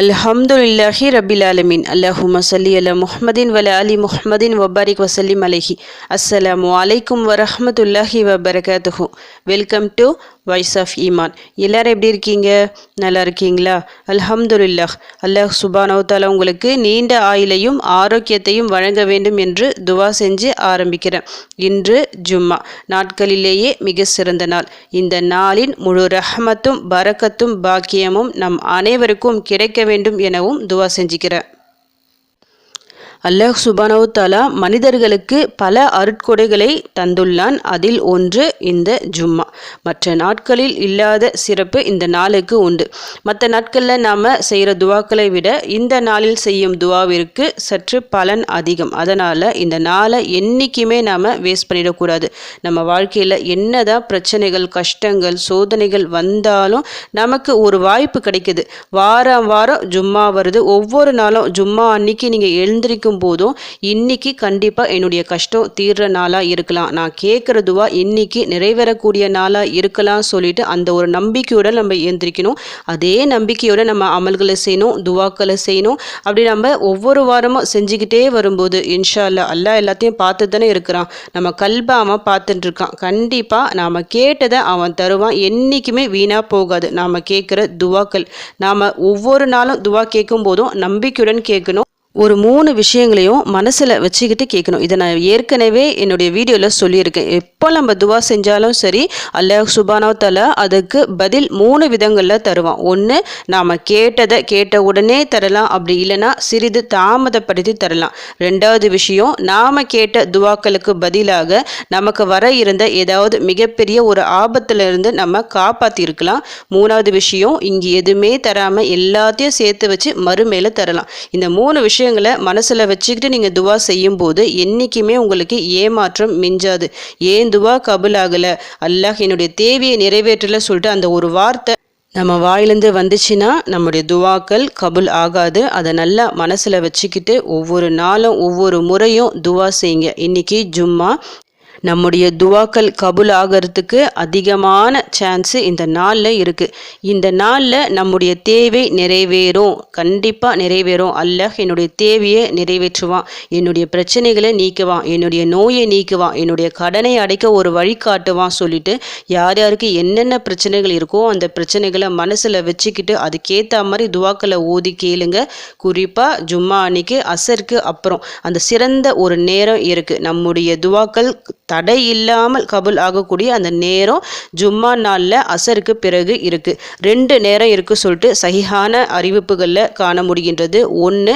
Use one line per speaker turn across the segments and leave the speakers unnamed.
அல்ஹம்துல்லாஹி ரபில் அலமின் அல்லாஹும மசல்லி அல முஹமதின் வல அலி முஹமதின் வபாரிக் வசல்லிம் அலஹி அஸ்ஸலாமு அலைக்கும் வரஹமத்துல்லாஹி வபரகாத்துஹு வெல்கம் டு வாய்ஸ் ஆஃப் ஈமான் எல்லாரும் எப்படி இருக்கீங்க நல்லா இருக்கீங்களா அல்ஹம்துல்லாஹ் அல்லாஹ் சுபானவத்தாலா உங்களுக்கு நீண்ட ஆயிலையும் ஆரோக்கியத்தையும் வழங்க வேண்டும் என்று துவா செஞ்சு ஆரம்பிக்கிறேன் இன்று ஜும்மா நாட்களிலேயே மிக சிறந்த நாள் இந்த நாளின் முழு ரஹமத்தும் பரக்கத்தும் பாக்கியமும் நம் அனைவருக்கும் கிடைக்க வேண்டும் எனவும் துவா செஞ்சுக்கிறேன் அல்லாஹ் சுபானவு தாலா மனிதர்களுக்கு பல அருட்கொடைகளை தந்துள்ளான் அதில் ஒன்று இந்த ஜும்மா மற்ற நாட்களில் இல்லாத சிறப்பு இந்த நாளுக்கு உண்டு மற்ற நாட்களில் நாம் செய்கிற துவாக்களை விட இந்த நாளில் செய்யும் துவாவிற்கு சற்று பலன் அதிகம் அதனால் இந்த நாளை என்றைக்குமே நாம் வேஸ்ட் பண்ணிடக்கூடாது நம்ம வாழ்க்கையில் என்னதான் பிரச்சனைகள் கஷ்டங்கள் சோதனைகள் வந்தாலும் நமக்கு ஒரு வாய்ப்பு கிடைக்குது வாரம் வாரம் ஜும்மா வருது ஒவ்வொரு நாளும் ஜும்மா அன்னைக்கு நீங்கள் எழுந்திருக்கும் கேட்கும் போதும் இன்னைக்கு கண்டிப்பாக என்னுடைய கஷ்டம் தீர்ற நாளாக இருக்கலாம் நான் கேட்குறதுவா இன்னைக்கு நிறைவேறக்கூடிய நாளாக இருக்கலாம் சொல்லிட்டு அந்த ஒரு நம்பிக்கையோட நம்ம எழுந்திரிக்கணும் அதே நம்பிக்கையோட நம்ம அமல்களை செய்யணும் துவாக்களை செய்யணும் அப்படி நம்ம ஒவ்வொரு வாரமும் செஞ்சுக்கிட்டே வரும்போது இன்ஷா அல்லா எல்லாத்தையும் பார்த்து தானே இருக்கிறான் நம்ம கல்பாம பார்த்துட்டு இருக்கான் கண்டிப்பாக நாம் கேட்டதை அவன் தருவான் என்றைக்குமே வீணாக போகாது நாம் கேட்குற துவாக்கள் நாம் ஒவ்வொரு நாளும் துவா கேட்கும் போதும் நம்பிக்கையுடன் கேட்கணும் ஒரு மூணு விஷயங்களையும் மனசில் வச்சுக்கிட்டு கேட்கணும் இதை நான் ஏற்கனவே என்னுடைய வீடியோவில் சொல்லியிருக்கேன் எப்போ நம்ம துவா செஞ்சாலும் சரி அல்லாஹ் சுபானோ தலா அதுக்கு பதில் மூணு விதங்களில் தருவான் ஒன்று நாம் கேட்டதை கேட்ட உடனே தரலாம் அப்படி இல்லைன்னா சிறிது தாமதப்படுத்தி தரலாம் ரெண்டாவது விஷயம் நாம் கேட்ட துவாக்களுக்கு பதிலாக நமக்கு வர இருந்த ஏதாவது மிகப்பெரிய ஒரு ஆபத்திலிருந்து நம்ம காப்பாற்றிருக்கலாம் மூணாவது விஷயம் இங்கே எதுவுமே தராமல் எல்லாத்தையும் சேர்த்து வச்சு மறுமையில் தரலாம் இந்த மூணு விஷயம் விஷயங்களை மனசில் வச்சுக்கிட்டு நீங்கள் துவா செய்யும்போது என்றைக்குமே உங்களுக்கு ஏமாற்றம் மிஞ்சாது ஏன் துவா கபுல் ஆகலை அல்லாஹ் என்னுடைய தேவையை நிறைவேற்றலை சொல்லிட்டு அந்த ஒரு வார்த்தை நம்ம வாயிலேருந்து வந்துச்சுன்னா நம்முடைய துவாக்கள் கபுல் ஆகாது அதை நல்லா மனசில் வச்சுக்கிட்டு ஒவ்வொரு நாளும் ஒவ்வொரு முறையும் துவா செய்யுங்க இன்றைக்கி ஜும்மா நம்முடைய துவாக்கள் கபுல் ஆகிறதுக்கு அதிகமான சான்ஸு இந்த நாளில் இருக்குது இந்த நாளில் நம்முடைய தேவை நிறைவேறும் கண்டிப்பாக நிறைவேறும் அல்ல என்னுடைய தேவையை நிறைவேற்றுவான் என்னுடைய பிரச்சனைகளை நீக்குவான் என்னுடைய நோயை நீக்குவான் என்னுடைய கடனை அடைக்க ஒரு வழி காட்டுவான் சொல்லிட்டு யார் யாருக்கு என்னென்ன பிரச்சனைகள் இருக்கோ அந்த பிரச்சனைகளை மனசில் வச்சுக்கிட்டு அதுக்கேற்ற மாதிரி துவாக்களை ஓதி கேளுங்க குறிப்பாக ஜும்மா அன்னைக்கு அசருக்கு அப்புறம் அந்த சிறந்த ஒரு நேரம் இருக்குது நம்முடைய துவாக்கள் தடை இல்லாமல் கபுல் ஆகக்கூடிய அந்த நேரம் ஜும்மா நாளில் அசருக்கு பிறகு இருக்குது ரெண்டு நேரம் இருக்குது சொல்லிட்டு சகிஹான அறிவிப்புகளில் காண முடிகின்றது ஒன்று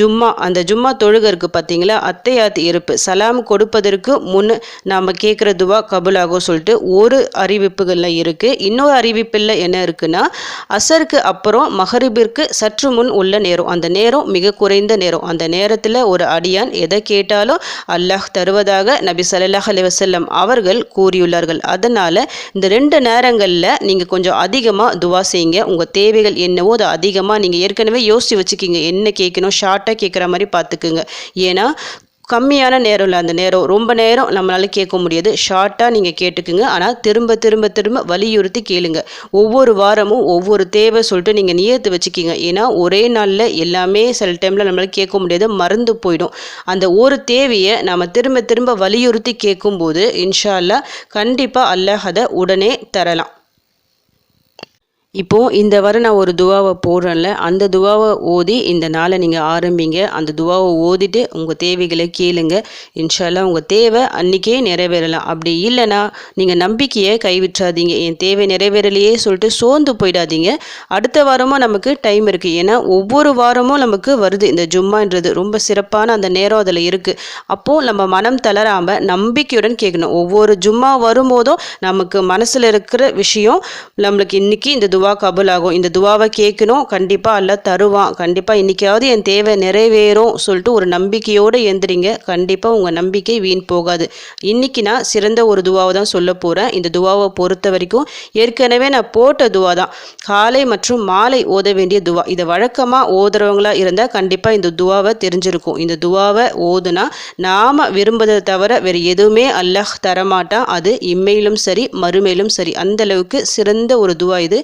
ஜும்மா அந்த ஜும்மா தொழுக இருக்குது பார்த்தீங்களா அத்தையாத்து இருப்பு சலாம் கொடுப்பதற்கு முன் நாம் கேட்குறதுவா கபுல் ஆகும் சொல்லிட்டு ஒரு அறிவிப்புகளில் இருக்குது இன்னொரு அறிவிப்பில் என்ன இருக்குன்னா அசருக்கு அப்புறம் மகரிபிற்கு சற்று முன் உள்ள நேரம் அந்த நேரம் மிக குறைந்த நேரம் அந்த நேரத்தில் ஒரு அடியான் எதை கேட்டாலும் அல்லாஹ் தருவதாக நபி சலல்லாஹ் அலி வசல்லம் அவர்கள் கூறியுள்ளார்கள் அதனால் இந்த ரெண்டு நேரங்களில் நீங்கள் கொஞ்சம் அதிகமாக துவா செய்யுங்க உங்கள் தேவைகள் என்னவோ அதை அதிகமாக நீங்கள் ஏற்கனவே யோசித்து வச்சுக்கிங்க என்ன கேட்கணும் ஷார்ட்டாக கேட்குற மாதிரி பார்த்துக்குங்க ஏன்னா கம்மியான நேரம் இல்லை அந்த நேரம் ரொம்ப நேரம் நம்மளால் கேட்க முடியாது ஷார்ட்டாக நீங்கள் கேட்டுக்குங்க ஆனால் திரும்ப திரும்ப திரும்ப வலியுறுத்தி கேளுங்க ஒவ்வொரு வாரமும் ஒவ்வொரு தேவை சொல்லிட்டு நீங்கள் நியத்து வச்சுக்கிங்க ஏன்னா ஒரே நாளில் எல்லாமே சில டைமில் நம்மளால் கேட்க முடியாது மறந்து போயிடும் அந்த ஒரு தேவையை நம்ம திரும்ப திரும்ப வலியுறுத்தி கேட்கும்போது இன்ஷால்லா கண்டிப்பாக அல்லாஹ் அதை உடனே தரலாம் இப்போது இந்த வாரம் நான் ஒரு துவாவை போடுறேன்ல அந்த துவாவை ஓதி இந்த நாளை நீங்கள் ஆரம்பிங்க அந்த துவாவை ஓதிட்டு உங்கள் தேவைகளை கேளுங்க இன்ஷால்லாம் உங்கள் தேவை அன்றைக்கே நிறைவேறலாம் அப்படி இல்லைனா நீங்கள் நம்பிக்கையை கைவிட்றாதீங்க என் தேவை நிறைவேறலையே சொல்லிட்டு சோர்ந்து போயிடாதீங்க அடுத்த வாரமும் நமக்கு டைம் இருக்குது ஏன்னா ஒவ்வொரு வாரமும் நமக்கு வருது இந்த ஜும்மான்றது ரொம்ப சிறப்பான அந்த நேரம் அதில் இருக்குது அப்போது நம்ம மனம் தளராமல் நம்பிக்கையுடன் கேட்கணும் ஒவ்வொரு ஜும்மா வரும்போதும் நமக்கு மனசில் இருக்கிற விஷயம் நம்மளுக்கு இன்றைக்கி இந்த துவா துவா கபுலாகும் இந்த துவாவை கேட்கணும் கண்டிப்பாக அல்ல தருவான் கண்டிப்பாக இன்றைக்காவது என் தேவை நிறைவேறும் சொல்லிட்டு ஒரு நம்பிக்கையோடு எந்திரிங்க கண்டிப்பாக உங்கள் நம்பிக்கை வீண் போகாது இன்றைக்கி நான் சிறந்த ஒரு துவாவை தான் சொல்ல போகிறேன் இந்த துவாவை பொறுத்த வரைக்கும் ஏற்கனவே நான் போட்ட துவா தான் காலை மற்றும் மாலை ஓத வேண்டிய துவா இதை வழக்கமாக ஓதுறவங்களாக இருந்தால் கண்டிப்பாக இந்த துவாவை தெரிஞ்சிருக்கும் இந்த துவாவை ஓதுனா நாம் விரும்புவதை தவிர வேறு எதுவுமே அல்லாஹ் தரமாட்டான் அது இம்மையிலும் சரி மறுமையிலும் சரி அந்தளவுக்கு சிறந்த ஒரு துவா இது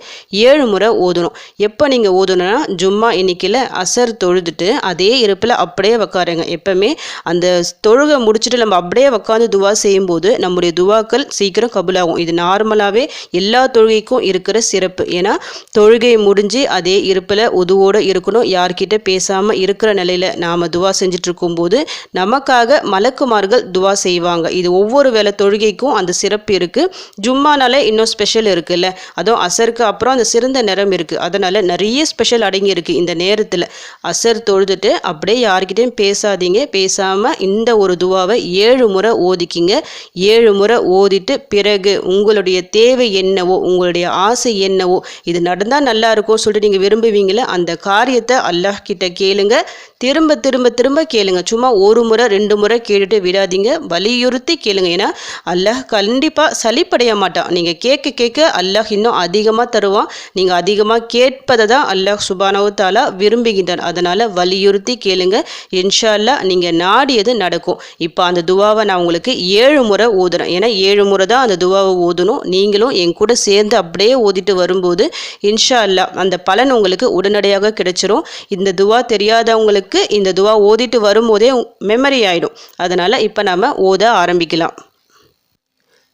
ஏழு முறை ஓதணும் எப்போ நீங்கள் ஓதணும்னா ஜும்மா இன்றைக்கில் அசர் தொழுதுட்டு அதே இருப்பில் அப்படியே உக்காருங்க எப்போவுமே அந்த தொழுகை முடிச்சுட்டு நம்ம அப்படியே உக்காந்து துவா செய்யும்போது நம்முடைய துவாக்கள் சீக்கிரம் கபுலாகும் இது நார்மலாகவே எல்லா தொழுகைக்கும் இருக்கிற சிறப்பு ஏன்னா தொழுகை முடிஞ்சு அதே இருப்பில் உதுவோடு இருக்கணும் யார்கிட்ட பேசாமல் இருக்கிற நிலையில் நாம் துவா செஞ்சுட்டு இருக்கும்போது நமக்காக மலக்குமார்கள் துவா செய்வாங்க இது ஒவ்வொரு வேலை தொழுகைக்கும் அந்த சிறப்பு இருக்குது ஜும்மானால இன்னும் ஸ்பெஷல் இருக்குல்ல அதுவும் அசருக்கு அப்புறம் அது சிறந்த நிறம் இருக்குது அதனால் நிறைய ஸ்பெஷல் அடங்கி இருக்குது இந்த நேரத்தில் அசர் தொழுதுட்டு அப்படியே யார்கிட்டையும் பேசாதீங்க பேசாமல் இந்த ஒரு துவாவை ஏழு முறை ஓதிக்கிங்க ஏழு முறை ஓதிட்டு பிறகு உங்களுடைய தேவை என்னவோ உங்களுடைய ஆசை என்னவோ இது நடந்தால் நல்லா இருக்கும் சொல்லிட்டு நீங்கள் விரும்புவீங்களே அந்த காரியத்தை அல்லாஹ் கிட்ட கேளுங்க திரும்ப திரும்ப திரும்ப கேளுங்க சும்மா ஒரு முறை ரெண்டு முறை கேட்டுட்டு விடாதீங்க வலியுறுத்தி கேளுங்க ஏன்னா அல்லாஹ் கண்டிப்பாக சளிப்படைய மாட்டான் நீங்கள் கேட்க கேட்க அல்லாஹ் இன்னும் அதிகமாக தருவான் நீங்கள் அதிகமாக கேட்பதை தான் அல்லாஹ் சுபானவத்தாலா விரும்புகின்றான் அதனால் வலியுறுத்தி கேளுங்க இன்ஷா நீங்க நீங்கள் நாடியது நடக்கும் இப்போ அந்த துவாவை நான் உங்களுக்கு ஏழு முறை ஊதுறேன் ஏன்னா ஏழு முறை தான் அந்த துவாவை ஊதணும் நீங்களும் என் கூட சேர்ந்து அப்படியே ஓதிட்டு வரும்போது இன்ஷா அல்லா அந்த பலன் உங்களுக்கு உடனடியாக கிடைச்சிரும் இந்த துவா தெரியாதவங்களுக்கு இந்த துவா ஓதிட்டு வரும்போதே மெமரி ஆகிடும் அதனால் இப்போ நாம ஓத ஆரம்பிக்கலாம்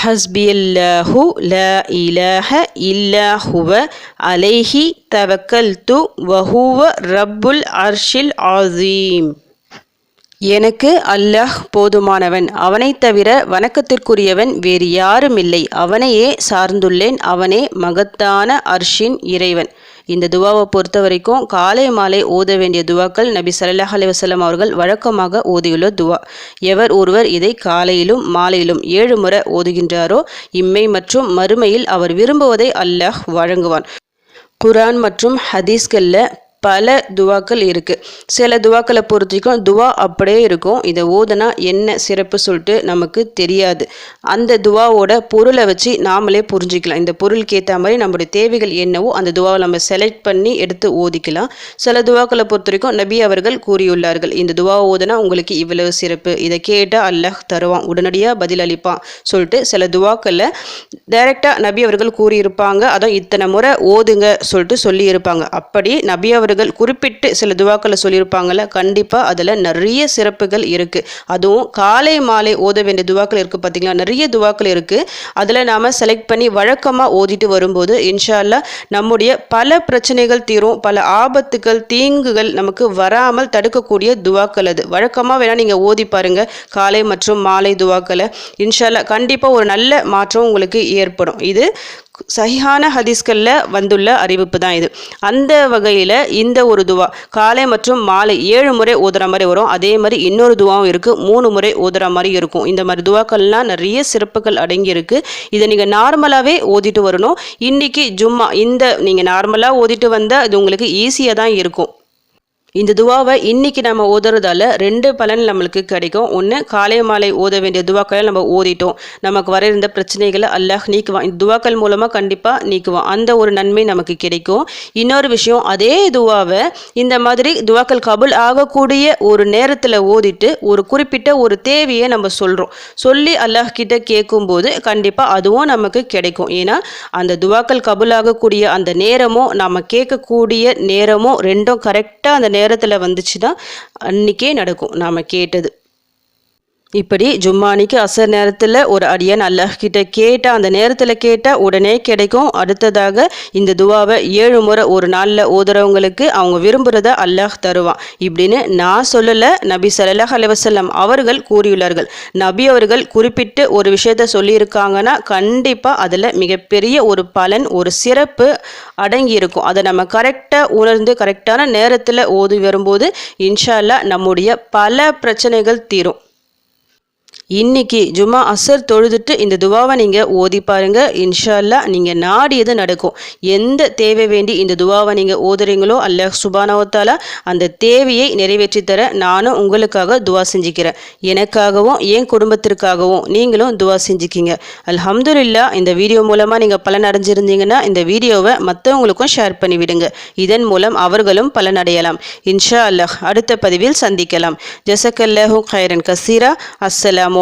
ஹஸ்பி அல்லாஹு ல இலஹ இல்லாஹுவ அலைஹி தவக்கல் து வஹுவ ரப்புல் அர்ஷில் ஆசீம் எனக்கு அல்லாஹ் போதுமானவன் அவனைத் தவிர வணக்கத்திற்குரியவன் வேறு யாரும் இல்லை அவனையே சார்ந்துள்ளேன் அவனே மகத்தான அர்ஷின் இறைவன் இந்த துவாவை பொறுத்த வரைக்கும் காலை மாலை ஓத வேண்டிய துவாக்கள் நபி சல்லாஹ் அலிவசல்லாம் அவர்கள் வழக்கமாக ஓதியுள்ள துவா எவர் ஒருவர் இதை காலையிலும் மாலையிலும் ஏழு முறை ஓதுகின்றாரோ இம்மை மற்றும் மறுமையில் அவர் விரும்புவதை அல்லாஹ் வழங்குவான் குரான் மற்றும் ஹதீஸ்களில் பல துவாக்கள் இருக்குது சில துவாக்களை பொறுத்திக்கும் துவா அப்படியே இருக்கும் இதை ஓதனா என்ன சிறப்பு சொல்லிட்டு நமக்கு தெரியாது அந்த துவாவோட பொருளை வச்சு நாமளே புரிஞ்சிக்கலாம் இந்த பொருளுக்கு ஏற்ற மாதிரி நம்மளுடைய தேவைகள் என்னவோ அந்த துவாவை நம்ம செலக்ட் பண்ணி எடுத்து ஓதிக்கலாம் சில துவாக்களை பொறுத்த வரைக்கும் நபி அவர்கள் கூறியுள்ளார்கள் இந்த துவா ஓதனா உங்களுக்கு இவ்வளவு சிறப்பு இதை கேட்டால் அல்லஹ் தருவான் உடனடியாக பதில் அளிப்பான் சொல்லிட்டு சில துவாக்களை டைரெக்டாக நபி அவர்கள் கூறியிருப்பாங்க அதான் இத்தனை முறை ஓதுங்க சொல்லிட்டு சொல்லியிருப்பாங்க அப்படி நபி அவர்கள் அவர்கள் குறிப்பிட்டு சில துவாக்களை சொல்லியிருப்பாங்கள்ல கண்டிப்பாக அதில் நிறைய சிறப்புகள் இருக்குது அதுவும் காலை மாலை ஓத வேண்டிய துவாக்கள் இருக்குது பார்த்திங்களா நிறைய துவாக்கள் இருக்குது அதில் நாம் செலக்ட் பண்ணி வழக்கமாக ஓதிட்டு வரும்போது இன்ஷால்லா நம்முடைய பல பிரச்சனைகள் தீரும் பல ஆபத்துகள் தீங்குகள் நமக்கு வராமல் தடுக்கக்கூடிய துவாக்கள் அது வழக்கமாக வேணால் நீங்கள் ஓதி பாருங்கள் காலை மற்றும் மாலை துவாக்களை இன்ஷால்லா கண்டிப்பாக ஒரு நல்ல மாற்றம் உங்களுக்கு ஏற்படும் இது சஹிஹான ஹதீஸ்களில் வந்துள்ள அறிவிப்பு தான் இது அந்த வகையில் இந்த ஒரு துவா காலை மற்றும் மாலை ஏழு முறை ஓதுற மாதிரி வரும் அதே மாதிரி இன்னொரு துவாவும் இருக்குது மூணு முறை ஓதுற மாதிரி இருக்கும் இந்த மாதிரி துவாக்கள்லாம் நிறைய சிறப்புகள் அடங்கி இருக்கு இதை நீங்கள் நார்மலாகவே ஓதிட்டு வரணும் இன்னைக்கு ஜும்மா இந்த நீங்கள் நார்மலாக ஓதிட்டு வந்தால் இது உங்களுக்கு ஈஸியாக தான் இருக்கும் இந்த துவாவை இன்னைக்கு நம்ம ஓதுறதால ரெண்டு பலன் நம்மளுக்கு கிடைக்கும் ஒன்று காலை மாலை ஓத வேண்டிய துவாக்களை நம்ம ஓதிட்டோம் நமக்கு வர இருந்த பிரச்சனைகளை அல்லாஹ் நீக்குவான் இந்த துவாக்கள் மூலமாக கண்டிப்பாக நீக்குவான் அந்த ஒரு நன்மை நமக்கு கிடைக்கும் இன்னொரு விஷயம் அதே துவாவை இந்த மாதிரி துவாக்கள் கபுல் ஆகக்கூடிய ஒரு நேரத்தில் ஓதிட்டு ஒரு குறிப்பிட்ட ஒரு தேவையை நம்ம சொல்கிறோம் சொல்லி அல்லாஹ் கிட்ட கேட்கும்போது கண்டிப்பாக அதுவும் நமக்கு கிடைக்கும் ஏன்னா அந்த துவாக்கள் கபுல் ஆகக்கூடிய அந்த நேரமும் நம்ம கேட்கக்கூடிய நேரமும் ரெண்டும் கரெக்டாக அந்த நேரம் நேரத்தில் வந்துச்சுன்னா அன்றைக்கே நடக்கும் நாம் கேட்டது இப்படி ஜும்மானிக்கு அசர் நேரத்தில் ஒரு அடியான் கிட்ட கேட்டால் அந்த நேரத்தில் கேட்டால் உடனே கிடைக்கும் அடுத்ததாக இந்த துவாவை ஏழு முறை ஒரு நாளில் ஓதுறவங்களுக்கு அவங்க விரும்புகிறத அல்லாஹ் தருவான் இப்படின்னு நான் சொல்லலை நபி சல்லாஹ் அலைவசல்லம் அவர்கள் கூறியுள்ளார்கள் நபி அவர்கள் குறிப்பிட்டு ஒரு விஷயத்த சொல்லியிருக்காங்கன்னா கண்டிப்பாக அதில் மிகப்பெரிய ஒரு பலன் ஒரு சிறப்பு அடங்கி இருக்கும் அதை நம்ம கரெக்டாக உணர்ந்து கரெக்டான நேரத்தில் ஓதி வரும்போது இன்ஷால்லா நம்முடைய பல பிரச்சனைகள் தீரும் இன்னைக்கு ஜுமா அசர் தொழுதுட்டு இந்த துவாவை நீங்கள் ஓதி பாருங்கள் இன்ஷால்லா நீங்கள் நாடியது நடக்கும் எந்த தேவை வேண்டி இந்த துவாவை நீங்கள் ஓதுறீங்களோ அல்லாஹ் சுபானவத்தால அந்த தேவையை நிறைவேற்றி தர நானும் உங்களுக்காக துவா செஞ்சுக்கிறேன் எனக்காகவும் என் குடும்பத்திற்காகவும் நீங்களும் துவா செஞ்சுக்கிங்க அல்ஹம்துல்லா இந்த வீடியோ மூலமாக நீங்கள் பலன் அடைஞ்சிருந்தீங்கன்னா இந்த வீடியோவை மற்றவங்களுக்கும் ஷேர் பண்ணிவிடுங்க இதன் மூலம் அவர்களும் அடையலாம் இன்ஷா அல்லாஹ் அடுத்த பதிவில் சந்திக்கலாம் அல்லஹூ கைரன் கசீரா அஸ்ஸலாமு